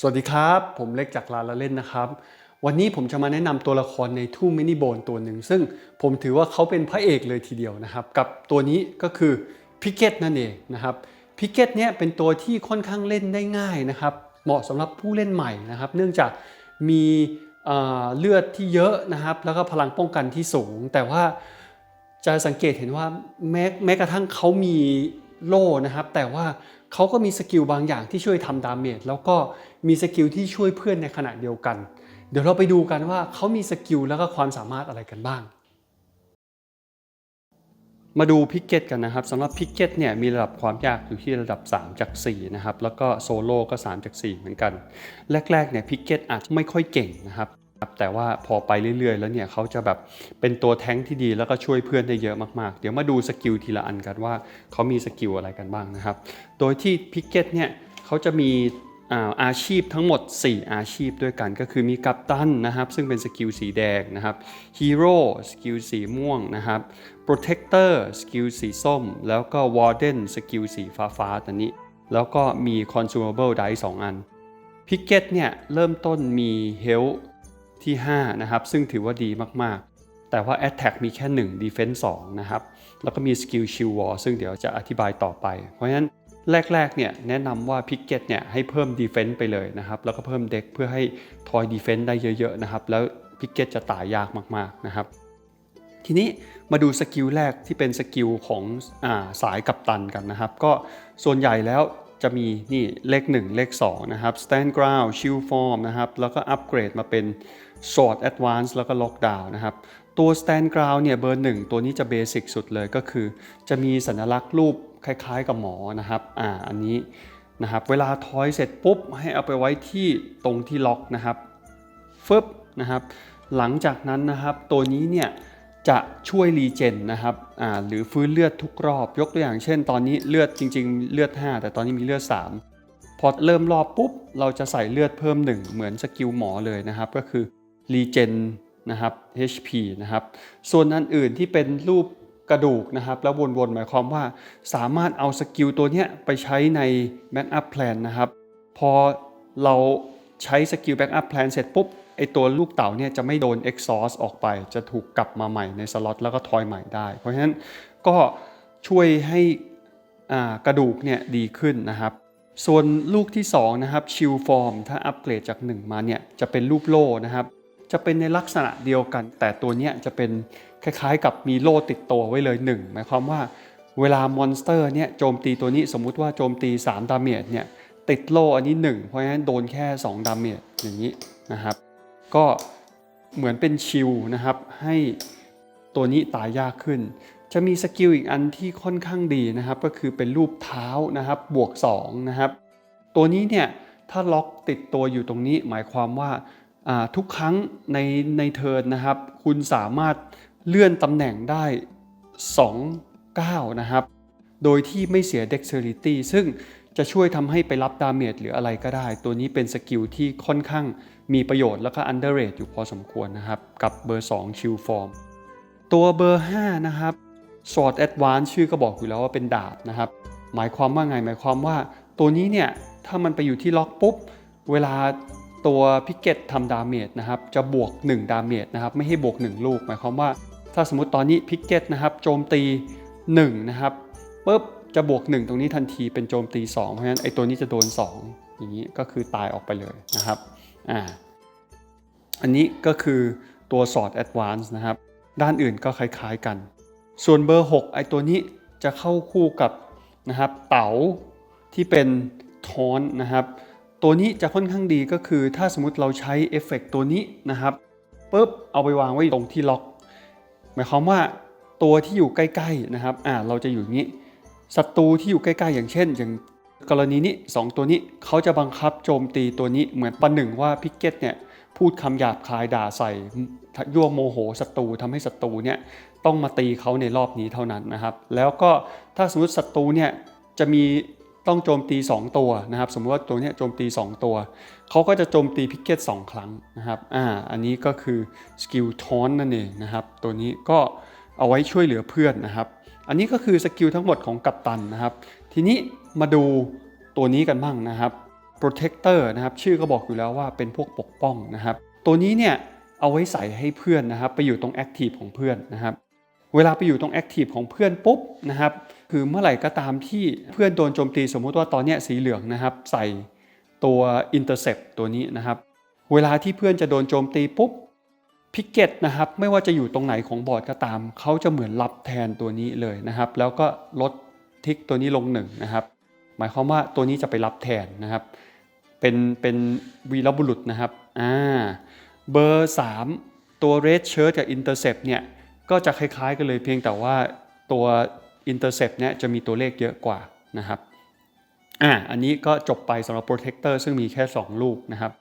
สวัสดีครับ ผมเล็กจากลาละเล่นนะครับ วันนี้ผมจะมาแนะนำตัวละครใน Two Mini Bone ตัวหนึ่ง ซึ่งผมถือว่าเขาเป็นพระเอกเลยทีเดียวนะครับ กับตัวนี้ก็คือพิกเก็ตนั่นเองนะครับพิกเก็ตเนี่ยเป็นตัวที่ค่อนข้างเล่นได้ง่ายนะครับ เหมาะสำหรับผู้เล่นใหม่นะครับ เนื่องจาก มีเลือดที่เยอะนะครับ แล้วก็พลังป้องกันที่สูง แต่ว่าจะสังเกตเห็นว่าแม้แม้กระทั่งเขามีโล่นะครับ แต่ว่าเขาก็มีสกิลบางอย่างที่ช่วยทำดาเมจแล้วก็มีสกิลที่ช่วยเพื่อนในขณะเดียวกัน เดี๋ยวเราไปดูกันว่าเขามีสกิลแล้วก็ความสามารถอะไรกันบ้าง มาดูพิกเก็ตกันนะครับสำหรับพิกเก็ตเนี่ยมีระดับความยากอยู่ที่ระดับ 3 จาก 4 นะครับ แล้วก็โซโล่ก็ 3 จาก 4 เหมือนกัน แรกๆเนี่ยพิกเก็ตอาจจะไม่ค่อยเก่งนะครับแต่ว่าพอไปเรื่อยๆ แล้วเนี่ยเขาจะแบบเป็นตัวแท้งที่ดีแล้วก็ช่วยเพื่อนได้เยอะมากๆ เดี๋ยวมาดูสกิลทีละอันกันว่าเขามีสกิลอะไรกันบ้างนะครับ โดยที่พิกเก็ตเนี่ยเขาจะมีอาอาชีพทั้งหมด 4 อาชีพด้วยกันก็คือมีกัปตันนะครับ ซึ่งเป็นสกิลสีแดงนะครับฮีโร่สกิลสีม่วงนะครับ Protector สกิลสีส้ม แล้วก็ Warden สกิลสีฟ้าฟ้าๆตัวนี้ แล้วก็มี Consumable Dice 2 อันพิกเก็ตเนี่ยเริ่มต้นมี Health ที่ 5 นะครับ ซึ่งถือว่าดีมากๆ แต่ว่า Attack มีแค่ 1 Defense 2 นะครับ แล้วก็มี Skill Shield Wall ซึ่งเดี๋ยวจะอธิบายต่อไป เพราะฉะนั้นแรกๆเนี่ยแนะนำว่าพิกเก็ตเนี่ยให้เพิ่ม Defense ไปเลยนะครับ แล้วก็เพิ่มเด็กเพื่อให้ทอย Defense ได้เยอะๆนะครับ แล้วพิกเก็ตจะตายยากมากๆนะครับ ทีนี้มาดูสกิลแรกที่เป็นสกิลของอาสายกัปตันกันนะครับ ก็ส่วนใหญ่แล้วจะมีนี่เลข 1 เลข 2 นะครับ stand ground shield form นะครับ แล้วก็อัปเกรดมาเป็น sword advance แล้วก็ lockdown นะครับ ตัว stand ground เนี่ยเบอร์ 1 ตัวนี้จะเบสิกสุดเลยก็คือ จะมีสัญลักษณ์รูปคล้ายๆกับหมอนะครับ อ่า อันนี้นะครับ เวลาทอยเสร็จปุ๊บ ให้เอาไปไว้ที่ตรงที่ล็อกนะครับฟึบนะครับ หลังจากนั้นนะครับตัวนี้เนี่ย จะช่วยรีเจนนะครับหรือฟื้นเลือดทุกรอบ ยกตัวอย่างเช่น ตอนนี้เลือดจริง ๆ เลือด 5 แต่ตอนนี้มีเลือด 3 พอเริ่มรอบปุ๊บ เราจะใส่เลือดเพิ่ม 1 เหมือนสกิลหมอเลยนะครับ ก็คือรีเจนนะครับ HP นะครับ ส่วนอันอื่นที่เป็นรูปกระดูกนะครับ แล้ววนๆ หมายความว่าสามารถเอาสกิลตัวนี้ไปใช้ใน Backup Plan นะครับ พอเราใช้สกิล Backup Plan เสร็จปุ๊บ ไอตัวลูกเต๋าเนี่ยจะไม่โดน exhaust ออกไป จะถูกกลับมาใหม่ในสล็อตแล้วก็ทอยใหม่ได้ เพราะฉะนั้นก็ช่วยให้อ่ากระดูกเนี่ยดีขึ้นนะครับ ส่วนลูกที่2นะครับชิลฟอร์มถ้าอัปเกรดจาก 1 มาเนี่ยจะเป็นรูปโล่นะครับ จะเป็นในลักษณะเดียวกัน แต่ตัวเนี้ยจะเป็นคล้ายๆ กับมีโล่ติดตัวไว้เลย 1 หมายความว่าเวลามอนสเตอร์เนี่ยโจมตีตัวนี้สมมุติว่าโจมตี 3 ดาเมจเนี่ยติดโล่อันนี้ 1 เพราะฉะนั้นโดนแค่ 2 ดาเมจอย่างนี้นะครับ ก็เหมือนเป็นชิลนะครับ ให้ตัวนี้ตายยากขึ้น จะมีสกิลอีกอันที่ค่อนข้างดีนะครับ ก็คือเป็นรูปเท้านะครับบวก2นะครับ ตัวนี้เนี่ยถ้าล็อกติดตัวอยู่ตรงนี้หมายความว่าทุกครั้งในในเทิร์นนะครับ คุณสามารถเลื่อนตำแหน่งได้2ก้านะครับ โดยที่ไม่เสีย dexterity ซึ่ง จะช่วยทำให้ไปรับดาเมจหรืออะไรก็ได้ ตัวนี้เป็นสกิลที่ค่อนข้างมีประโยชน์แล้วก็ underrate อยู่พอสมควรนะครับ กับเบอร์ 2 ชิลฟอร์ม ตัวเบอร์ 5 นะครับ Sword Advance ชื่อก็บอกอยู่แล้วว่าเป็นดาบนะครับ หมายความว่าไงหมายความว่า ตัวนี้เนี่ย ถ้ามันไปอยู่ที่ล็อกปุ๊บ เวลาตัวพิกเก็ตทำดาเมจนะครับ จะบวก 1 ดาเมจนะครับ ไม่ให้บวก 1 ลูก หมายความว่า ถ้าสมมติตอนนี้พิกเก็ตนะครับ โจมตี1นะครับปุ๊บ จะบวก 1 ตรงนี้ทันทีเป็นโจมตี 2 เพราะฉะนั้นไอ้ตัวนี้จะโดน 2 อย่างนี้ก็คือตายออกไปเลยนะครับอ่าอันนี้ก็คือตัว Sword Advance นะครับ ด้านอื่นก็คล้ายๆกัน ส่วนเบอร์ 6 ไอ้ตัวนี้จะเข้าคู่กับนะครับเต๋าที่เป็นทอนนะครับ ตัวนี้จะค่อนข้างดีก็คือถ้าสมมติเราใช้เอฟเฟกต์ตัวนี้นะครับปุ๊บเอาไปวางไว้ตรงที่ล็อก หมายความว่าตัวที่อยู่ใกล้ๆนะครับอ่าเราจะอยู่อย่างนี้ ศัตรูที่อยู่ใกล้ๆ อย่างเช่น อย่างกรณีนี้ 2 ตัวนี้เขาจะบังคับโจมตีตัวนี้เหมือนประหนึ่งว่าพิกเก็ตเนี่ยพูดคำหยาบคายด่าใส่ยั่วโมโหศัตรูทำให้ศัตรูเนี่ยต้องมาตีเขาในรอบนี้เท่านั้นนะครับ แล้วก็ถ้าสมมติศัตรูเนี่ยจะมีต้องโจมตี 2 ตัวนะครับ สมมติว่าตัวเนี้ยโจมตี 2 ตัว เขาก็จะโจมตีพิกเก็ต2ครั้งนะครับอ่าอันนี้ก็คือสกิลทอนนั่นเองนะครับ ตัวนี้ก็เอาไว้ช่วยเหลือเพื่อนนะครับ อันนี้ก็คือสกิลทั้งหมดของกัปตันนะครับ ทีนี้มาดูตัวนี้กันบ้างนะครับ protector นะครับ ชื่อก็บอกอยู่แล้วว่าเป็นพวกปกป้องนะครับ ตัวนี้เนี่ยเอาไว้ใส่ให้เพื่อนนะครับ ไปอยู่ตรง active ของเพื่อนนะครับ เวลาไปอยู่ตรง active ของเพื่อนปุ๊บนะครับ คือเมื่อไหร่ก็ตามที่เพื่อนโดนโจมตีสมมุติว่าตอนนี้สีเหลืองนะครับ ใส่ตัว intercept ตัวนี้นะครับ เวลาที่เพื่อนจะโดนโจมตีปุ๊บ พิกเก็ตนะครับไม่ว่าจะอยู่ตรงไหนของบอร์ดก็ตาม เขาจะเหมือนรับแทนตัวนี้เลยนะครับ แล้วก็ลดทิกตัวนี้ลงหนึ่งนะครับหมายความว่าตัวนี้จะไปรับแทนนะครับ เป็นเป็นวีรบุรุษนะครับอ่าเบอร์ 3 ตัว red shirt กับ intercept เนี่ยก็จะคล้ายๆกันเลยเพียงแต่ว่าตัว intercept เนี่ยจะมีตัวเลขเยอะกว่านะครับอ่าอันนี้ก็จบไปสำหรับ protector ซึ่งมีแค่ 2 ลูกนะครับ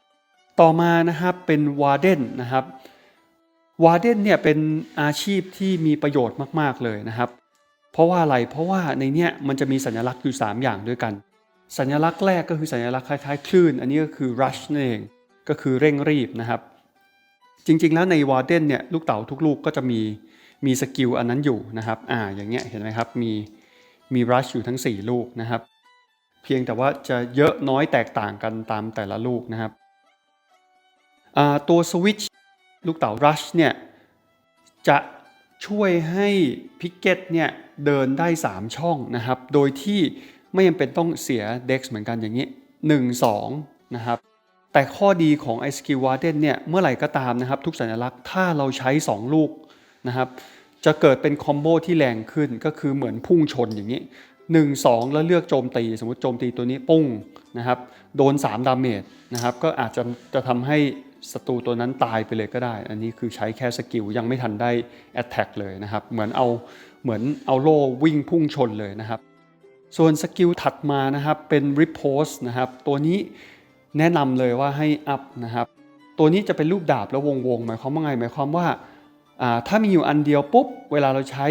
ต่อมานะครับเป็น warden นะครับ warden เนี่ยเป็นอาชีพที่มีประโยชน์มากๆเลยนะครับ เพราะว่าอะไรเพราะว่าในเนี้ยมันจะมีสัญลักษณ์อยู่ 3 อย่างด้วยกัน สัญลักษณ์แรกก็คือสัญลักษณ์คล้ายๆคลื่น อันนี้ก็คือ rush นั่นเองก็คือเร่งรีบนะครับ จริงๆแล้วใน warden เนี่ยลูกเต๋าทุกลูกก็จะมีมีสกิลอันนั้นอยู่นะครับอ่าอย่างเงี้ยเห็นไหมครับมีมี rush อยู่ทั้ง 4 ลูกนะครับ เพียงแต่ว่าจะเยอะน้อยแตกต่างกันตามแต่ละลูกนะครับตัว switch ลูกเต๋า rush เนี่ยจะช่วยให้พิกเก็ตเนี่ยเดินได้ 3 ช่องนะครับ โดยที่ไม่จำเป็นต้องเสีย dex เหมือนกันอย่างนี้ 1 2 นะครับ แต่ข้อดีของ i s k i l Warden เนี่ยเมื่อไหร่ก็ตามนะครับ ทุกสัญลักษณ์ถ้าเราใช้ 2 ลูกนะครับ จะเกิดเป็นคอมโบที่แรงขึ้นก็คือเหมือนพุ่งชนอย่างนี้ 1 2 แล้วเลือกโจมตี สมมติโจมตีตัวนี้ปุ้งนะครับ โดน 3 ดาเมจนะครับ ก็อาจจะจะทำให้ ศัตรูตัวนั้นตายไปเลยก็ได้ อันนี้คือใช้แค่สกิลยังไม่ทันได้ Attack เลยนะครับ เหมือนเอาเหมือนเอาโล่วิ่งพุ่งชนเลยนะครับ ส่วนสกิลถัดมานะครับเป็น Riposte นะครับ ตัวนี้แนะนำเลยว่าให้อัพนะครับ ตัวนี้จะเป็นรูปดาบแล้ววงๆหมายความว่าไง หมายความว่าถ้ามีอยู่อันเดียวปุ๊บ เวลาเราใช้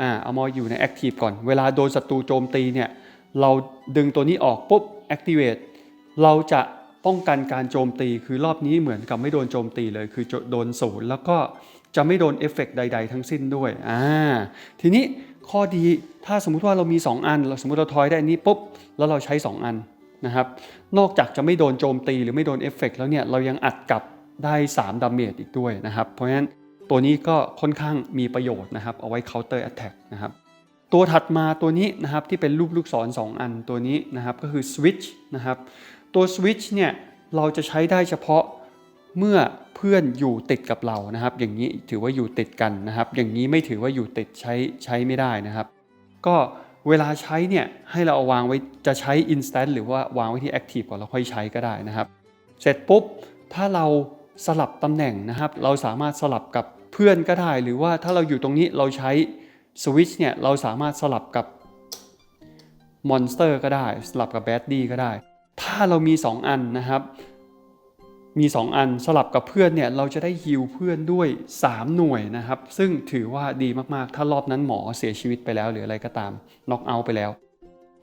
อาเอามาอยู่ใน Active ก่อน เวลาโดนศัตรูโจมตีเนี่ย เราดึงตัวนี้ออกปุ๊บ Activate เราจะ ป้องกันการโจมตีคือรอบนี้เหมือนกับไม่โดนโจมตีเลย คือโดนศูนย์แล้วก็จะไม่โดนเอฟเฟกต์ใด ๆ ทั้งสิ้นด้วยอ่าทีนี้ข้อดีถ้าสมมุติว่าเรามี 2 อันเราสมมติเราทอยได้อันนี้ปุ๊บแล้วเราใช้ 2 อันนะครับ นอกจากจะไม่โดนโจมตีหรือไม่โดนเอฟเฟกต์แล้วเนี่ยเรายังอัดกลับได้3ดาเมจอีกด้วยนะครับ เพราะฉะนั้นตัวนี้ก็ค่อนข้างมีประโยชน์นะครับ เอาไว้ counter attack นะครับตัวถัดมาตัวนี้นะครับที่เป็นรูปลูกศร 2 อันตัวนี้นะครับก็คือ switch นะครับ ตัว switch เนี่ยเราจะใช้ได้เฉพาะเมื่อเพื่อนอยู่ติดกับเรานะครับ อย่างนี้ถือว่าอยู่ติดกันนะครับ อย่างนี้ไม่ถือว่าอยู่ติดใช้ใช้ไม่ได้นะครับ ก็เวลาใช้เนี่ยให้เราเอาวางไว้จะใช้ instant หรือว่าวางไว้ที่ active ก่อนแล้วค่อยใช้ก็ได้นะครับ เสร็จปุ๊บถ้าเราสลับตำแหน่งนะครับ เราสามารถสลับกับเพื่อนก็ได้ หรือว่าถ้าเราอยู่ตรงนี้เราใช้สวิตช์เนี่ยเราสามารถสลับกับมอนสเตอร์ก็ได้ สลับกับแบดดี้ก็ได้ ถ้าเรามี 2 อันนะครับ มี 2 อันสลับกับเพื่อนเนี่ยเราจะได้ฮิลเพื่อนด้วย 3 หน่วยนะครับ ซึ่งถือว่าดีมากๆ ถ้ารอบนั้นหมอเสียชีวิตไปแล้ว หรืออะไรก็ตามน็อกเอาท์ไปแล้ว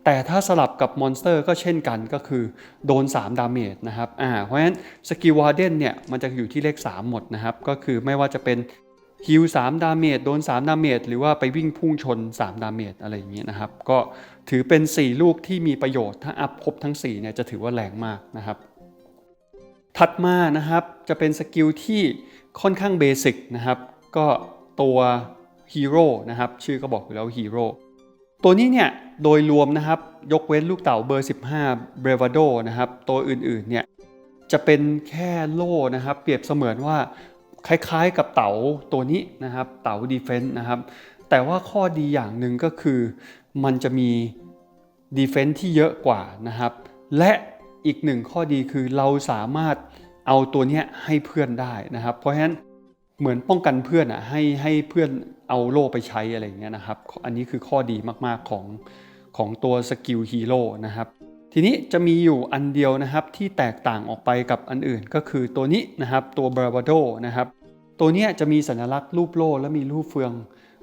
แต่ถ้าสลับกับมอนสเตอร์ก็เช่นกันก็คือโดน 3 ดาเมจนะครับอ่าเพราะฉะนั้นสกิลวาร์เดนเนี่ยมันจะอยู่ที่เลข 3 หมดนะครับ ก็คือไม่ว่าจะเป็น ฮิล3ดาเมจโดน3ดาเมจหรือว่าไปวิ่งพุ่งชน 3 ดาเมจอะไรอย่างเงี้ยนะครับ ก็ถือเป็น 4 ลูกที่มีประโยชน์ถ้าอัพครบทั้ง4เนี่ยจะถือว่าแรงมากนะครับ ถัดมานะครับจะเป็นสกิลที่ค่อนข้างเบสิกนะครับ ก็ตัวฮีโร่นะครับชื่อก็บอกอยู่แล้วฮีโร่ตัวนี้เนี่ยโดยรวมนะครับยกเว้นลูกเต๋าเบอร์ 15 b r e v a d o นะครับตัวอื่นๆเนี่ยจะเป็นแค่โล่นะครับ เปรียบเสมือนว่า คล้ายๆกับเต๋าตัวนี้นะครับ เต๋าดีเฟนต์นะครับ แต่ว่าข้อดีอย่างหนึ่งก็คือมันจะมีดีเฟนต์ที่เยอะกว่านะครับ และอีกหนึ่งข้อดีคือเราสามารถเอาตัวนี้ให้เพื่อนได้นะครับ เพราะฉะนั้นเหมือนป้องกันเพื่อนอะให้ให้เพื่อนเอาโล่ไปใช้อะไรอย่างเงี้ยนะครับ อันนี้คือข้อดีมากๆของของตัวสกิลฮีโร่นะครับ ทีนี้จะมีอยู่อันเดียวนะครับที่แตกต่างออกไปกับอันอื่นก็คือตัวนี้นะครับตัวบรา v a d o นะครับตัวนี้จะมีสัญลักษณ์รูปโล่และมีรูปเฟือง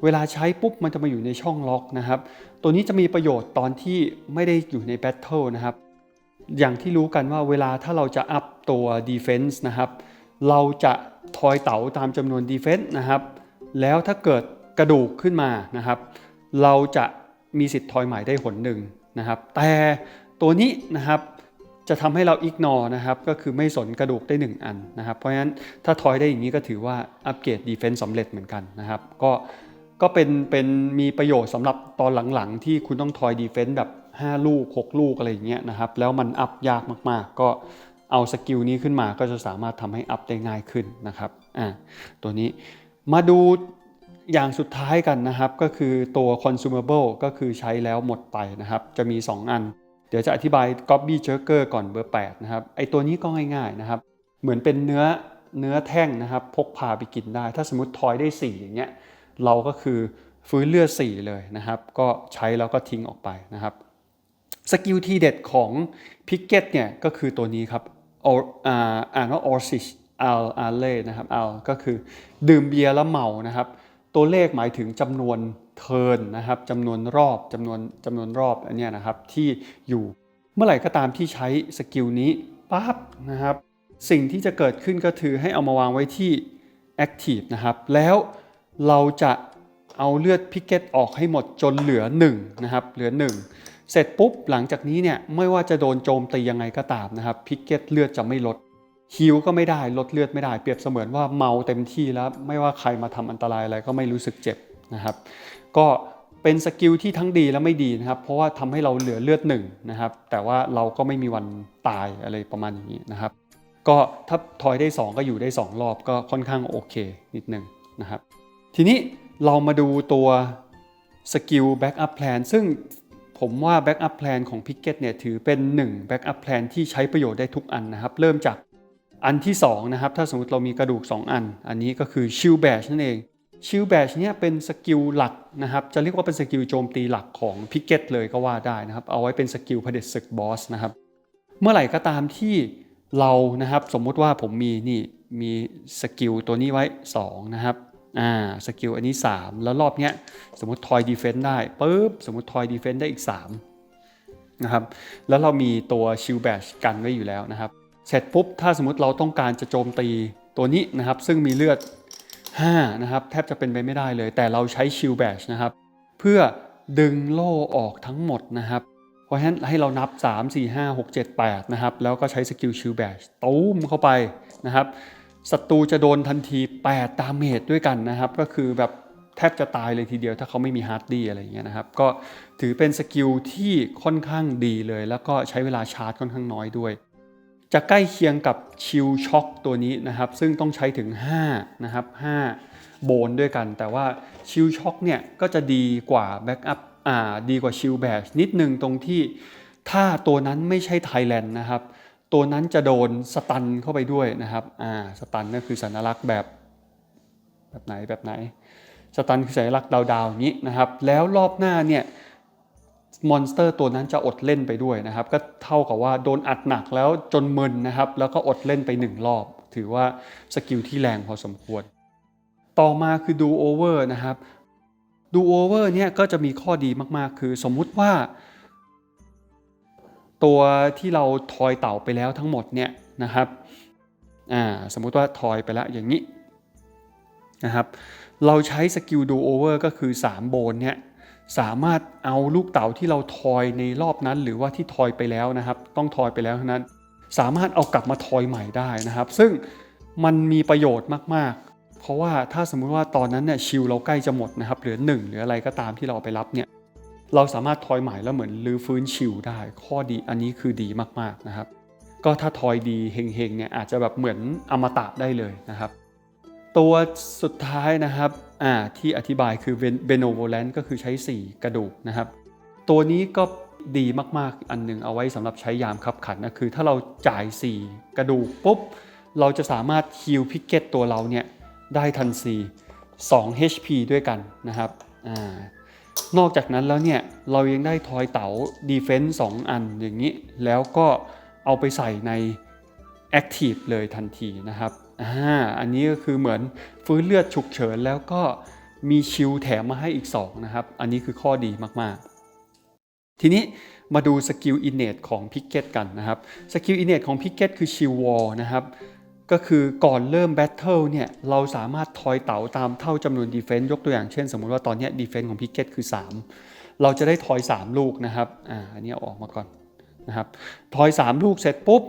เวลาใช้ปุ๊บมันจะมาอยู่ในช่องล็อกนะครับ ตัวนี้จะมีประโยชน์ตอนที่ไม่ได้อยู่ในแบทเทิลนะครับ อย่างที่รู้กันว่าเวลาถ้าเราจะอัพตัว Defense นะครับ เราจะทอยเต๋าตามจำนวน Defense นะครับ แล้วถ้าเกิดกระดูกขึ้นมานะครับ เราจะมีสิทธิ์ทอยใหม่ได้หนหนึ่งนะครับ แต่ ตัวนี้นะครับจะทำให้เราอิกนอนะครับก็คือไม่สนกระดูกได้ 1 อันนะครับ เพราะฉะนั้นถ้าทอยได้อย่างนี้ก็ถือว่าอัปเกรดดีเฟนส์สำเร็จเหมือนกันนะครับ ก็ก็เป็นเป็นมีประโยชน์สำหรับตอนหลังๆ ที่คุณต้องทอยดีเฟนส์แบบ 5 ลูก 6 ลูกอะไรอย่างเงี้ยนะครับ แล้วมันอัพยากมากๆ ก็เอาสกิลนี้ขึ้นมาก็จะสามารถทำให้อัพได้ง่ายขึ้นนะครับอ่าตัวนี้มาดูอย่างสุดท้ายกันนะครับ ก็คือตัว consumable ก็คือใช้แล้วหมดไปนะครับ จะมี 2 อัน เดี๋ยวจะอธิบาย Gobby Jerker ก่อนเบอร์8นะครับไอตัวนี้ก็ง่ายๆนะครับ เหมือนเป็นเนื้อเนื้อแท่งนะครับพกพาไปกินได้ ถ้าสมมติทอยได้ 4 อย่างเงี้ยเราก็คือฟื้นเลือด 4 เลยนะครับ ก็ใช้แล้วก็ทิ้งออกไปนะครับสกิลที่เด็ดของพิกเก็ตเนี่ยก็คือตัวนี้ครับอ่าอ่านว่า Orsish Al a l e นะครับ Al ก็คือดื่มเบียร์แล้วเมานะครับ ตัวเลขหมายถึงจำนวน เทิร์นนะครับจำนวนรอบจำนวนจำนวนรอบอันนี้นะครับที่อยู่เมื่อไหร่ก็ตามที่ใช้สกิลนี้ปั๊บนะครับ สิ่งที่จะเกิดขึ้นก็คือให้เอามาวางไว้ที่ Active นะครับ แล้วเราจะเอาเลือดพิกเก็ตออกให้หมดจนเหลือ1นะครับเหลือ 1 เสร็จปุ๊บหลังจากนี้เนี่ยไม่ว่าจะโดนโจมตียังไงก็ตามนะครับพิกเก็ตเลือดจะไม่ลดฮิวก็ไม่ได้ลดเลือดไม่ได้เปรียบเสมือนว่าเมาเต็มที่แล้ว ไม่ว่าใครมาทำอันตรายอะไรก็ไม่รู้สึกเจ็บนะครับ ก็เป็นสกิลที่ทั้งดีและไม่ดีนะครับ เพราะว่าทำให้เราเหลือเลือดหนึ่งนะครับ แต่ว่าเราก็ไม่มีวันตายอะไรประมาณนี้นะครับ ก็ถ้าทอยได้ 2 ก็อยู่ได้ 2 รอบก็ค่อนข้างโอเคนิดนึงนะครับ ทีนี้เรามาดูตัวสกิล Backup Plan ซึ่งผมว่า Backup Plan ของ Picket เนี่ยถือเป็น1 Backup Plan ที่ใช้ประโยชน์ได้ทุกอันนะครับ เริ่มจากอันที่2นะครับถ้าสมมติเรามีกระดูก 2 อัน อันนี้ก็คือ Shield Bash นั่นเอง Shield Bash เนี่ยเป็นสกิลหลักนะครับจะเรียกว่าเป็นสกิลโจมตีหลักของ Picket เลยก็ว่าได้นะครับ เอาไว้เป็นสกิลเผด็จศึกบอสนะครับ เมื่อไหร่ก็ตามที่เรานะครับสมมุติว่าผมมีนี่มีสกิลตัวนี้ไว้ 2 นะครับอ่าสกิลอันนี้ 3 แล้วรอบเนี้ยสมมติทอยดีเฟนต์ได้ปุ๊บสมมติทอยดีเฟนต์ได้อีก 3 นะครับ แล้วเรามีตัวชิลแบชกันไว้อยู่แล้วนะครับ เสร็จปุ๊บ ถ้าสมมติเราต้องการจะโจมตีตัวนี้นะครับ ซึ่งมีเลือด 5นะครับแทบจะเป็นไปไม่ได้เลย แต่เราใช้ชิลแบชนะครับเพื่อดึงโล่ออกทั้งหมดนะครับเพราะฉะนั้นให้เรานับ 3 4 5 6 7 8นะครับแล้วก็ใช้สกิลชิลแบชตุ้มเข้าไปนะครับศัตรูจะโดนทันที8ดาเมจด้วยกันนะครับ ก็คือแบบแทบจะตายเลยทีเดียวถ้าเขาไม่มีฮาร์ดดี้อะไรอย่างเงี้ยนะครับ ก็ถือเป็นสกิลที่ค่อนข้างดีเลย แล้วก็ใช้เวลาชาร์จค่อนข้างน้อยด้วย จะใกล้เคียงกับชิลช็อคตัวนี้นะครับ ซึ่งต้องใช้ถึง5นะครับ5โบนด้วยกัน แต่ว่าชิลช็อคเนี่ยก็จะดีกว่าแบ็กอัพอ่าดีกว่าชิลแบชนิดนึงตรงที่ถ้าตัวนั้นไม่ใช่ไทยแลนด์นะครับ ตัวนั้นจะโดนสตันเข้าไปด้วยนะครับอ่าสตันก็คือสัญลักษณ์แบบแบบไหนแบบไหนสตันคือสัญลักษณ์ดาวๆอย่างนี้นะครับ แล้วรอบหน้าเนี่ย มอนสเตอร์ตัวนั้นจะอดเล่นไปด้วยนะครับ ก็เท่ากับว่าโดนอัดหนักแล้วจนมึนนะครับ แล้วก็อดเล่นไปหนึ่งรอบ ถือว่าสกิลที่แรงพอสมควร ต่อมาคือดูโอเวอร์นะครับดูโอเวอร์เนี่ยก็จะมีข้อดีมากๆ คือสมมุติว่า ตัวที่เราทอยเต่าไปแล้วทั้งหมดเนี่ยนะครับอ่าสมมุติว่าทอยไปแล้วอย่างนี้นะครับเราใช้สกิลดูโอเวอร์ก็คือ 3 โบนเนี่ย สามารถเอาลูกเต๋าที่เราทอยในรอบนั้น หรือว่าที่ทอยไปแล้วนะครับ ต้องทอยไปแล้วเท่านั้น สามารถเอากลับมาทอยใหม่ได้นะครับ ซึ่งมันมีประโยชน์มากๆ เพราะว่าถ้าสมมุติว่าตอนนั้นเนี่ยชิลเราใกล้จะหมดนะครับเหลือหนึ่งหรืออะไรก็ตามที่เราเอาไปรับเนี่ยเราสามารถทอยใหม่แล้วเหมือนรื้อฟื้นชิลได้ ข้อดีอันนี้คือดีมากๆนะครับ ก็ถ้าทอยดีเฮงๆเนี่ยอาจจะแบบเหมือนอมตะได้เลยนะครับ ตัวสุดท้ายนะครับที่อธิบายคือเบโนโวแลนต์ก็คือใช้ 4 กระดูกนะครับ ตัวนี้ก็ดีมากๆ อันหนึ่งเอาไว้สำหรับใช้ยามขับขันนะคือถ้าเราจ่าย 4 กระดูกปุ๊บ เราจะสามารถฮิลพิกเก็ตตัวเราเนี่ยได้ทันที2 HP ด้วยกันนะครับอนอกจากนั้นแล้วเนี่ยเรายังได้ทอยเต๋า Defense 2อันอย่างนี้ แล้วก็เอาไปใส่ใน Active เลยทันทีนะครับ อ่าอันนี้ก็คือเหมือนฟื้นเลือดฉุกเฉินแล้วก็มีชิลแถมมาให้อีก 2 นะครับ อันนี้คือข้อดีมากๆ ทีนี้มาดูสกิลอินเนตของพิกเก็ตกันนะครับสกิลอินเนตของพิกเก็ตคือชิลวอลนะครับก็คือก่อนเริ่มแบทเทิลเนี่ยเราสามารถทอยเต๋าตามเท่าจำนวนดีเฟนต์ยกตัวอย่างเช่น สมมุติว่าตอนนี้ดีเฟนต์ของพิกเก็ตคือ 3 เราจะได้ทอย 3 ลูกนะครับอ่าอันนี้อออกมาก่อนนะครับทอย 3 ลูกเสร็จปุ๊บ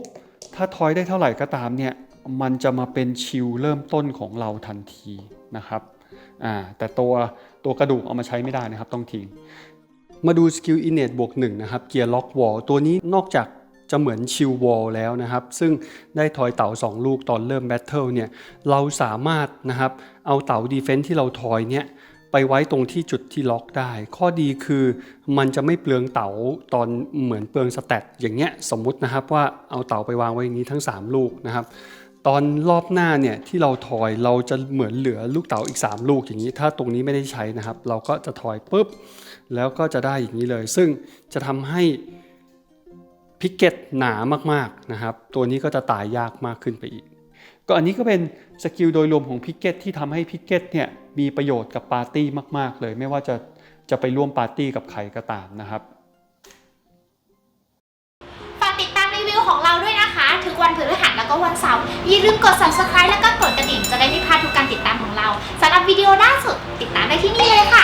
ถ้าทอยได้เท่าไหร่ก็ตามเนี่ย มันจะมาเป็นชิลเริ่มต้นของเราทันทีนะครับแต่ตัวตัวกระดูกเอามาใช้ไม่ได้นะครับต้องทิ้ง มาดูสกิลอินเนตบวก1นะครับเกียร์ล็อกวอลตัวนี้นอกจากจะเหมือนชิลวอลแล้วนะครับ ซึ่งได้ทอยเต๋า2 ลูกตอนเริ่มแบทเทิลเนี่ยเราสามารถนะครับเอาเต๋าดีเฟนส์ที่เราทอยเนี่ยไปไว้ตรงที่จุดที่ล็อกได้ ข้อดีคือมันจะไม่เปลืองเต๋าตอนเหมือนเปลืองสแตทอย่างเงี้ยสมมุตินะครับว่าเอาเต๋าไปวางไว้อย่างนี้ทั้ง 3 ลูกนะครับ ตอนรอบหน้าเนี่ยที่เราทอยเราจะเหมือนเหลือลูกเต๋าอีก 3 ลูกอย่างนี้ ถ้าตรงนี้ไม่ได้ใช้นะครับ เราก็จะทอยปุ๊บ แล้วก็จะได้อย่างนี้เลย ซึ่งจะทำให้พิกเก็ตหนามากๆนะครับ ตัวนี้ก็จะตายยากมากขึ้นไปอีก ก็อันนี้ก็เป็นสกิลโดยรวมของพิกเก็ตที่ทำให้พิกเก็ตเนี่ยมีประโยชน์กับปาร์ตี้มาก ๆ เลย ไม่ว่าจะจะไปร่วมปาร์ตี้กับใครก็ตามนะครับฝากติดตามรีวิวของเราด้วยนะคะทุกวันพฤหัส แล้วก็วันเสาร์อย่าลืมกด subscribe แล้วก็กดกระดิ่งจะได้ไม่พลาดทุกการติดตามของเราสำหรับวิดีโอล่าสุดติดตามได้ที่นี่เลยค่ะ